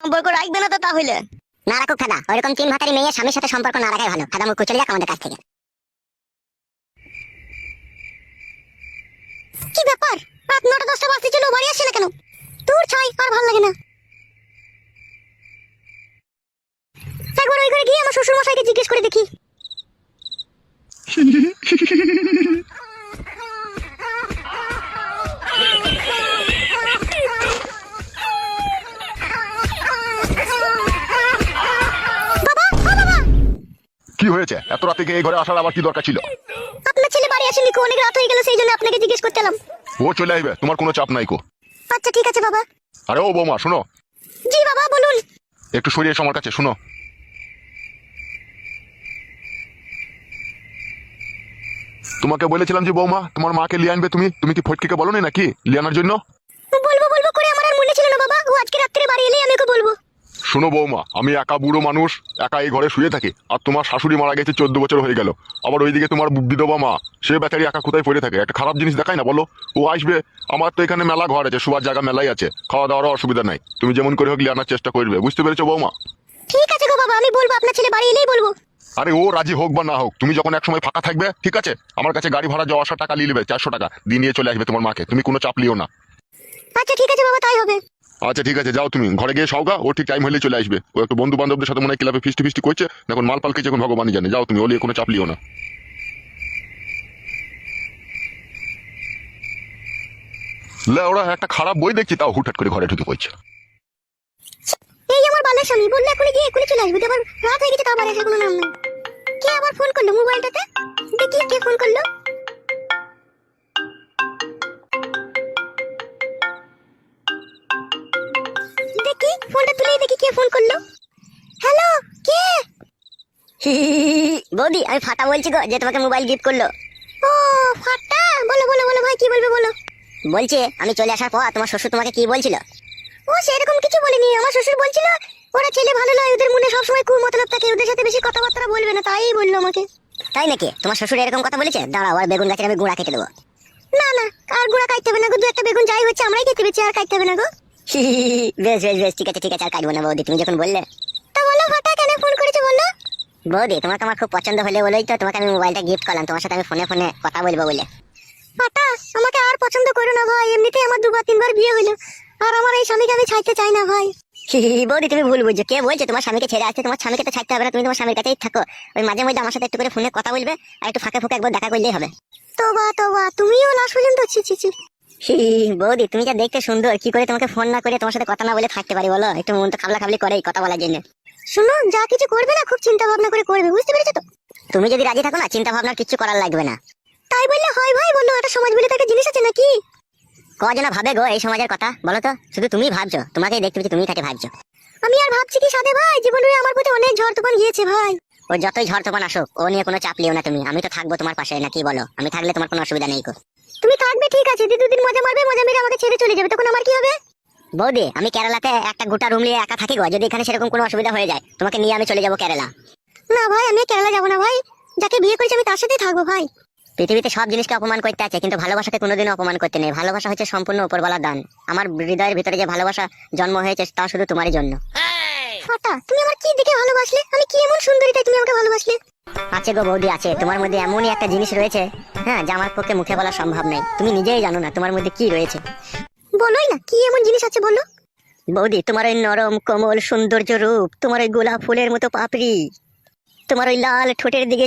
সম্পর্ক রাখবে না তো তাহলে? না রাখুক খাদা ওইরকম তিন ভাতারি মেয়ে স্বামীর সাথে সম্পর্ক না রাখাই ভালো। খাদা মুখ চলে যাক আমাদের কাছ থেকে। কি ব্যাপার? রাত নটা দশটা বাজতে ছিল বাড়ি আসছে না কেন? দূর ছাই আর ভালো লাগে না। একবার ওই ঘরে গিয়ে আমার শ্বশুর মশাইকে জিজ্ঞেস করে দেখি। হয়েছে? এত রাতে এই ঘরে আসার আবার কি দরকার ছিল? আপনার ছেলে বাড়ি আসেনি কো? অনেক রাত হয়ে গেল সেই জন্য আপনাকে জিজ্ঞেস করতে এলাম ও চলে আসবে তোমার কোনো চাপ নাই কো। আচ্ছা ঠিক আছে বাবা। আরে ও বৌমা শোনো। জি বাবা বলুন। একটু সরিয়ে এসো আমার কাছে শোনো। তোমাকে বলেছিলাম যে বৌমা তোমার মাকে লিয়ে আনবে তুমি? তুমি কি ফটকিকে বলো নাকি লিয়ে আনার জন্য? বলব বলব করে আমার আর মনে ছিল না বাবা। ও আজকে রাত্রে বাড়ি এলেই আমি ওকে বলব। শোনো বৌমা আমি একা বুড়ো মানুষ একা এই ঘরে শুয়ে থাকি আর তোমার শাশুড়ি মারা গেছে চোদ্দ বছর হয়ে গেল। আবার ওইদিকে তোমার বিধবা মা সে বেচারি একা কোথায় পড়ে থাকে? একটা খারাপ জিনিস দেখায় না বলো? ও আসবে আমার তো এখানে মেলা ঘর আছে শোয়ার জায়গা মেলাই আছে খাওয়া দাওয়ারও অসুবিধা নাই। তুমি যেমন করে হোক আনার চেষ্টা করবে বুঝতে পেরেছ বৌমা? ঠিক আছে গো বাবা আমি বলব আপনার ছেলে বাড়ি এলেই বলব। আরে ও রাজি হোক বা না হোক তুমি যখন এক সময় ফাঁকা থাকবে ঠিক আছে? আমার কাছে গাড়ি ভাড়া যাওয়া আসার টাকা নিয়ে নেবে চারশো টাকা দিয়ে নিয়ে চলে আসবে তোমার মাকে তুমি কোনো চাপ লিও না। আচ্ছা ঠিক আছে বাবা তাই হবে। আচ্ছা ঠিক আছে, যাও তুমি। ঘরে গিয়ে সওগা ও ঠিক টাইম হলে চলে আসবে। ও একটু বন্ধু বান্ধবদের সাথে মনে হয় ক্লাবে ফিস্টি ফিস্টি করছে। এখন মাল পালকে যখন ভগবানই জানে। যাও তুমি, ও নিয়ে কোনো চাপ লিও না। লে, ওরা একটা খারাপ বই দেখছি, তাও হুটহাট করে ঘরে ঢুকে পড়ছে। এই আমার বালের স্বামী, বললে গিয়ে এখনই চলে আসবে। রাত হয়ে গেছে আসার কোনো নাম নেই। কে আবার ফোন করল মোবাইলটাতে? দেখি কে ফোন করল। ফোনটা তুলেই দেখি কে ফোন করল। হ্যালো কে? বৌদি আমি ফাটা বলছি গো যে তোমাকে মোবাইল গিফট করল। ও ফাটা? বলো বলো বলো ভাই কি বলবে বলো। বলছে আমি চলে আসার পর তোমার শ্বশুর তোমাকে কি বলছিল? ও সেরকম কিছু বলেনি। আমার শ্বশুর বলছিল ওরা ছেলে ভালো নয় ওদের মনে সবসময় কু মতলব থাকে ওদের সাথে বেশি কথাবার্তা বলবে না তাই বলল আমাকে। তাই নাকি? তোমার শ্বশুর এরকম কথা বলেছে? দাঁড়াও আর বেগুন গাছের আমি গুঁড়া কেটে দেবো। না না আর গুড়া কাটতে হবে না গো দু একটা বেগুন যাই হচ্ছে আমরাই খেতে পেয়েছি আর কাটতে হবে না গো। বেশ বেশ বেশ, ঠিক আছে ঠিক আছে, আর কাটবো না বৌদি, তুমি যখন বললে। তা বলো ফাটা কেন ফোন করেছ বলো? বৌদি, তোমাকে আমার খুব পছন্দ হলে বলেই তো তোমাকে আমি মোবাইলটা গিফট করলাম, তোমার সাথে আমি ফোনে ফোনে কথা বলব বলে। ফাটা আমাকে আর পছন্দ করো না ভাই আমার দুবার, তিনবার বিয়ে হলো, আর আমার এই স্বামীকে আমি ছাড়তে চাই না ভাই। বৌদি, তুমি ভুল বুঝছ, কে বলছে তোমার স্বামীকে ছেড়ে আসতে তোমার স্বামীকে তো ছাড়তে হবে না, তুমি তোমার স্বামীর কাছেই থাকো। ওই মাঝে মধ্যে আমার সাথে একটু করে ফোনে কথা বলবে, আর একটু ফাঁকে ফুঁকে একবার দেখা করলেই হবে। তোবা তোবা তুমিও লাস্ট পর্যন্ত ছি ছি ছি। বৌদি, তুমি যা দেখতে সুন্দর। কি করে তোমাকে ফোন না করে তোমার সাথে কথা না বলে থাকতে পারি বলো? একটু মন তো খাবলা খাবলি কথা বলার জন্য। যা কিছু করবে না, খুব চিন্তা ভাবনা করে করবে, বুঝতে পেরেছ তো? তুমি যদি রাজি থাকো না, চিন্তা ভাবনার কিছু করার লাগবে না। তাই বললে হয় ভাই, বলল সমাজ বলে জিনিস আছে নাকি? ভাবে গো এই সমাজের কথা, বলো তো? শুধু তুমি ভাবছ দেখতে পেয়েছি তুমি খালি ভাবছ। আমি আর ভাবছি কি সাথে ভাই, জীবনে আমার প্রতি অনেক ঝড় তুফান গিয়েছে ভাই। ও যতই ঝড় তফান আসুক, ও নিয়ে কোনো চাপ লিও না তুমি, আমি তো থাকব তোমার পাশে, নাকি বলো? আমি থাকলে তোমার কোনো অসুবিধা নেই গো। তুমি থাকবে ঠিক আছে। দি দুদিন মজা মারবে মজা মেরে আমাকে ছেড়ে চলে যাবে। তখন আমার কি হবে? বৌদি আমি কেরালাতে একটা গোটা রুম নিয়ে একা থাকি গো। যদি এখানে সেরকম কোনো অসুবিধা হয়ে যায় তোমাকে নিয়ে আমি চলে যাব কেরালা। না ভাই আমি কেরালা যাব না ভাই। যাকে বিয়ে করেছি আমি তার সাথেই থাকব ভাই। পৃথিবীতে সব জিনিসকে অপমান করতে আছে কিন্তু ভালোবাসাকে কোনোদিনও অপমান করতে নেই। ভালোবাসা হচ্ছে সম্পূর্ণ উপরওয়ালার দান। আমার হৃদয়ের ভিতরে যে ভালোবাসা জন্ম হয়েছে তা শুধু তোমারই জন্য। ফাটা তুমি আমার কি দেখে ভালোবাসলে? আমি কি এমন সুন্দরী তাই তুমি আমাকে ভালোবাসলে? আছে গো বৌদি আছে। তোমার মধ্যে এমনই একটা জিনিস রয়েছে হ্যাঁ যা আমার পক্ষে মুখে বলা সম্ভব নেই তুমি নিজেই জানো না তোমার মধ্যে কি রয়েছে। বলোই না কি এমন জিনিস আছে বলো? বৌদি তোমার ওই নরম কোমল সৌন্দর্য রূপ তোমার ওই গোলাপ ফুলের মতো পাপড়ি তোমার ওই লাল ঠোঁটের দিকে